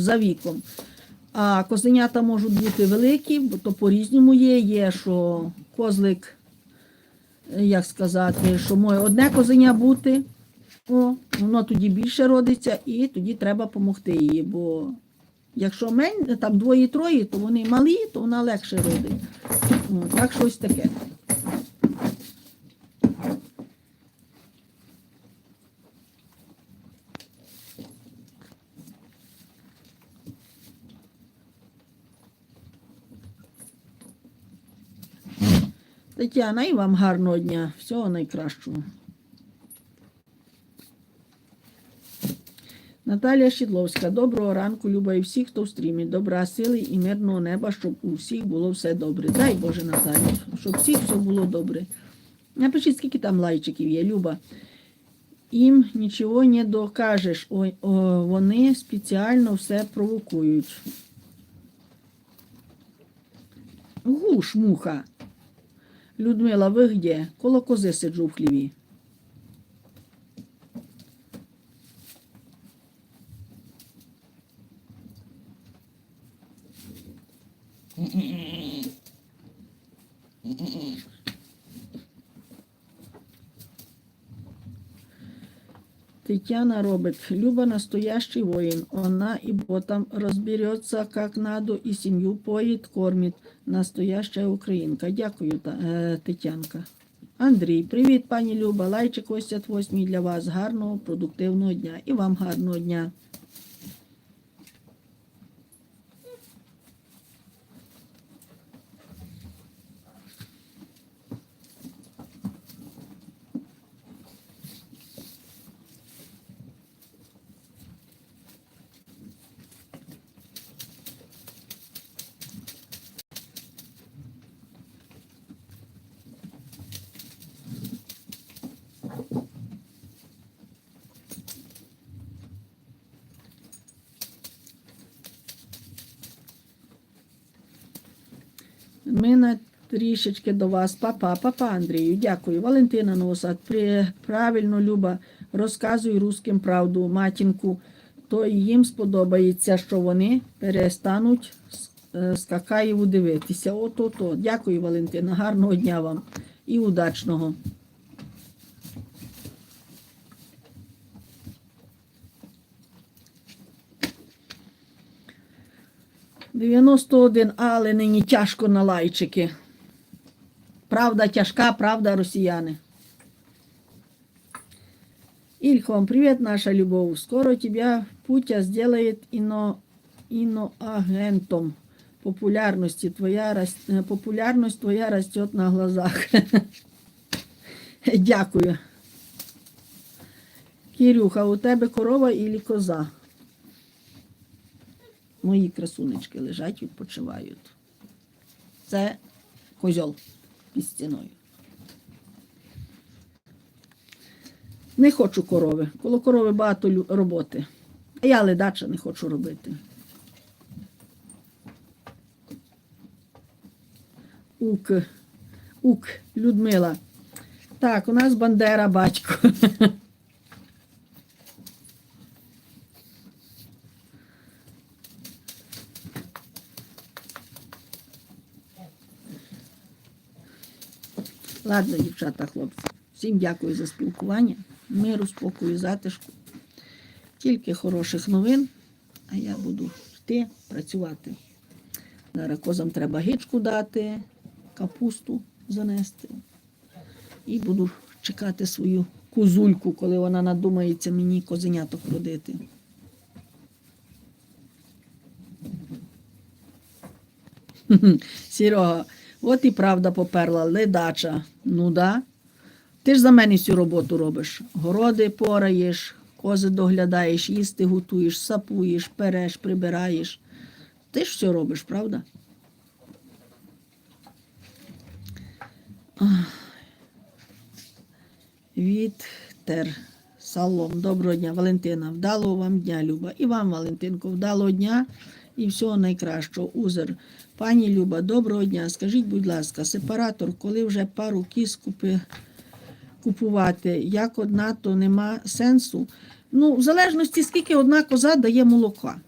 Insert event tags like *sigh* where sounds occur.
за віком. А козенята можуть бути великі, бо то по-різному є. Є, що козлик, як сказати, що може одне козеня бути, о, воно тоді більше родиться, і тоді треба допомогти їй. Бо якщо мен, там двоє-троє, то вони малі, то вона легше родить. О, так щось таке. Тетяна, і вам гарного дня. Всього найкращого. Наталія Щідловська, доброго ранку, Люба і всіх, хто в стрімі. Добра сили і мирного неба, щоб у всіх було все добре. Дай Боже, Наталія, щоб всіх все було добре. Напишіть, скільки там лайчиків є, Люба. Їм нічого не докажеш. Ой, о, вони спеціально все провокують. Гуш, муха. Людмила, ви где? Коло кози сиджу в хліві. Тетяна робит. Люба настоящий воин. Она и ботом разберется, как надо, и семью поїд, кормить. Настояща українка. Дякую, е, Тетянка. Андрій, привіт, пані Люба. Лайчик 88 для вас. Гарного, продуктивного дня. І вам гарного дня. Ми на трішечки до вас. Папа, папа Андрію, дякую. Валентина Носат, правильно, Люба, розказуй русским правду, матінку, то їм сподобається, що вони перестануть з Какаєву дивитися. От-от-от. Дякую, Валентина. Гарного дня вам і удачного. Дев'яносто один, але нині тяжко на лайчики. Правда тяжка, правда, росіяни. Ильхом, привет, наша любовь. Скоро тебя Путя сделает ино, иноагентом популярности. Твоя, э, популярность твоя растет на глазах. *laughs* Дякую. Кирюха, у тебе корова или коза? Мої красунечки лежать, відпочивають. Це козьол під стіною. Не хочу корови. Коло корови багато роботи. А я ледача не хочу робити. Ук. Ук, Людмила. Так, у нас Бандера батько. *laughs* Ладно, дівчата, хлопці. Всім дякую за спілкування. Миру, спокою, затишку. Тільки хороших новин, а я буду йти працювати. Зараз козам треба гичку дати, капусту занести. І буду чекати свою козульку, коли вона надумається мені козеняток родити. Серега, от і правда поперла, ледача. Ну да. Ти ж за мене всю роботу робиш. Городи пораєш, кози доглядаєш, їсти готуєш, сапуєш, переш, прибираєш. Ти ж все робиш, правда? Вітер. Салом. Доброго дня, Валентина. Вдалого вам дня, Люба. І вам, Валентинко, вдалого дня і всього найкращого. Узер. Пані Люба, доброго дня. Скажіть, будь ласка, сепаратор, коли вже пару кіз купи, купувати, як одна, то нема сенсу. Ну, в залежності, скільки одна коза дає молока.